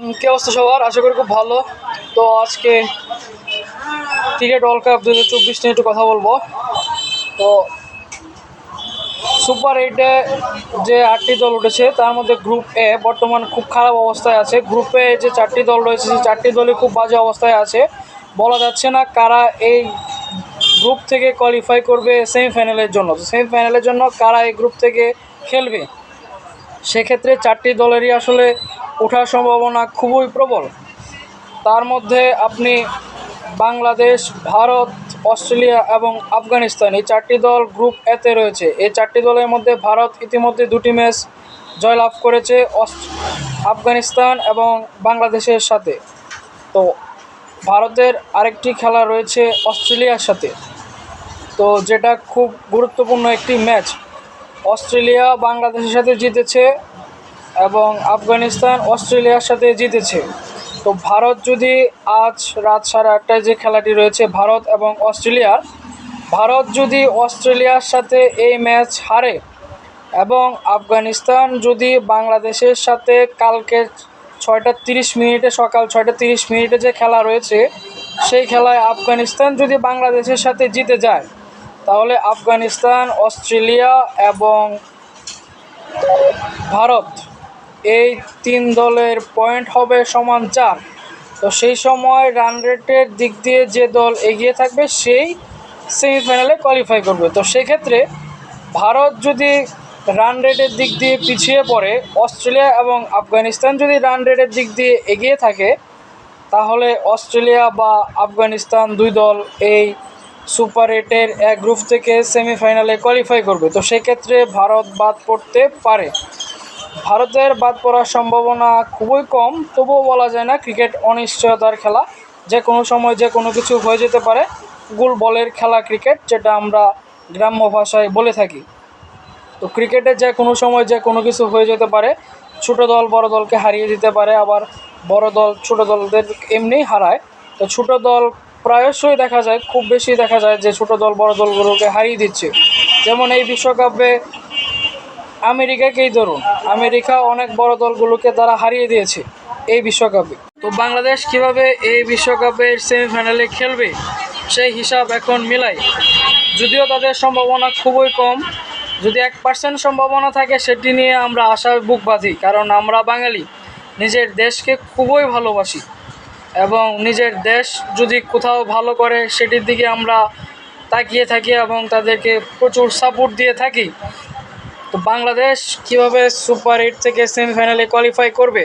কি অবস্থা সবার? আশা করি খুব ভালো। তো আজকে ক্রিকেট ওয়ার্ল্ড কাপ দু হাজার চব্বিশ নিয়ে একটু কথা বলব। তো সুপার এইটে যে আটটি দল উঠেছে, তার মধ্যে গ্রুপ এ বর্তমান খুব খারাপ অবস্থায় আছে। গ্রুপে যে চারটি দল রয়েছে, সেই চারটি দলই খুব বাজে অবস্থায় আছে। বলা যাচ্ছে না কারা এই গ্রুপ থেকে কোয়ালিফাই করবে সেমিফাইনালের জন্য। তো সেমিফাইনালের জন্য কারা এই গ্রুপ থেকে খেলবে? সেক্ষেত্রে চারটি দলেরই আসলে ওঠার সম্ভাবনা খুবই প্রবল। তার মধ্যে আপনি বাংলাদেশ, ভারত, অস্ট্রেলিয়া এবং আফগানিস্তান এই চারটি দল গ্রুপ এতে রয়েছে। এই চারটি দলের মধ্যে ভারত ইতিমধ্যে দুটি ম্যাচ জয়লাভ করেছে আফগানিস্তান এবং বাংলাদেশের সাথে। তো ভারতের আরেকটি খেলা রয়েছে অস্ট্রেলিয়ার সাথে। তো যেটা খুব গুরুত্বপূর্ণ একটি ম্যাচ অস্ট্রেলিয়া বাংলাদেশের সাথে জিতেছে এবং আফগানিস্তান, অস্ট্রেলিয়ার সাথে জিতেছে। তো ভারত যদি আজ রাত সাড়ে আটটায় যে খেলাটি রয়েছে, ভারত এবং অস্ট্রেলিয়ার, ভারত যদি অস্ট্রেলিয়ার সাথে এই ম্যাচ হারে এবং আফগানিস্তান যদি বাংলাদেশের সাথে কালকে ছয়টা তিরিশ মিনিটে, সকাল ছয়টা তিরিশ মিনিটে যে খেলা রয়েছে, সেই খেলায় আফগানিস্তান যদি বাংলাদেশের সাথে জিতে যায়, তাহলে আফগানিস্তান, অস্ট্রেলিয়া এবং ভারত এই তিন দলের পয়েন্ট হবে সমান চার। তো সেই সময় রান রেটের দিক দিয়ে যে দল এগিয়ে থাকবে সেই সেমিফাইনালে কোয়ালিফাই করবে। তো সেক্ষেত্রে ভারত যদি রান রেটের দিক দিয়ে পিছিয়ে পড়ে, অস্ট্রেলিয়া এবং আফগানিস্তান যদি রান রেটের দিক দিয়ে এগিয়ে থাকে, তাহলে অস্ট্রেলিয়া বা আফগানিস্তান দুই দল এই সুপার এইটের এক গ্রুপ থেকে সেমিফাইনালে কোয়ালিফাই করবে। তো সেক্ষেত্রে ভারত বাদ পড়তে পারে। ভারতের বাদ পড়ার সম্ভাবনা খুবই কম, তবুও বলা যায় না ক্রিকেট অনিশ্চয়তার খেলা। যে কোনো সময় যে কোনো কিছু হয়ে যেতে পারে। গোল বলের খেলা ক্রিকেট, যেটা আমরা গ্রাম্য ভাষায় বলে থাকি। তো ক্রিকেটে যে কোনো সময় যে কোনো কিছু হয়ে যেতে পারে। ছোটো দল বড় দলকে হারিয়ে দিতে পারে, আবার বড় দল ছোটো দলদের এমনিই হারায়। তো ছোটো দল প্রায়শই দেখা যায়, খুব বেশি দেখা যায় যে ছোটো দল বড় দলগুলোকে হারিয়ে দিচ্ছে। যেমন এই বিশ্বকাপে আমেরিকাকেই ধরুন। আমেরিকা অনেক বড় দলগুলোকে তারা হারিয়ে দিয়েছে এই বিশ্বকাপে। তো বাংলাদেশ কীভাবে এই বিশ্বকাপের সেমিফাইনালে খেলবে, সেই হিসাব এখন মিলাই। যদিও তাদের সম্ভাবনা খুবই কম, যদি এক পার্সেন্ট সম্ভাবনা থাকে সেটি নিয়ে আমরা আশায় বুক বাঁধি, কারণ আমরা বাঙালি, নিজের দেশকে খুবই ভালোবাসি। এবং নিজের দেশ যদি কোথাও ভালো করে, সেটির দিকে আমরা তাকিয়ে থাকি এবং তাদেরকে প্রচুর সাপোর্ট দিয়ে থাকি তো বাংলাদেশ কীভাবে সুপার এইট থেকে সেমিফাইনালে কোয়ালিফাই করবে?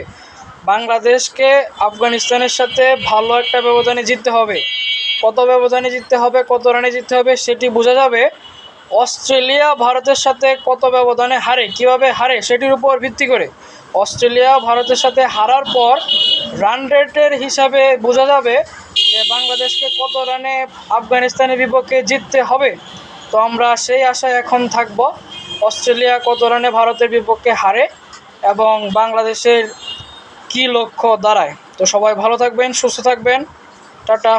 বাংলাদেশকে আফগানিস্তানের সাথে ভালো একটা ব্যবধানে জিততে হবে। কত ব্যবধানে জিততে হবে, কত রানে জিততে হবে সেটি বোঝা যাবে। অস্ট্রেলিয়া ভারতের সাথে কত ব্যবধানে হারে, কীভাবে হারে সেটির উপর ভিত্তি করে। অস্ট্রেলিয়া ভারতের সাথে হারার পর রান রেটের হিসাবে বোঝা যাবে যে বাংলাদেশকে কত রানে আফগানিস্তানের বিপক্ষে জিততে হবে। তো আমরা সেই আশায় এখন থাকব। অস্ট্রেলিয়া কত রানে ভারতের বিপক্ষে হারে এবং বাংলাদেশের কি লক্ষ্য দাঁড়ায়? তো সবাই ভালো থাকবেন, সুস্থ থাকবেন। টাটা।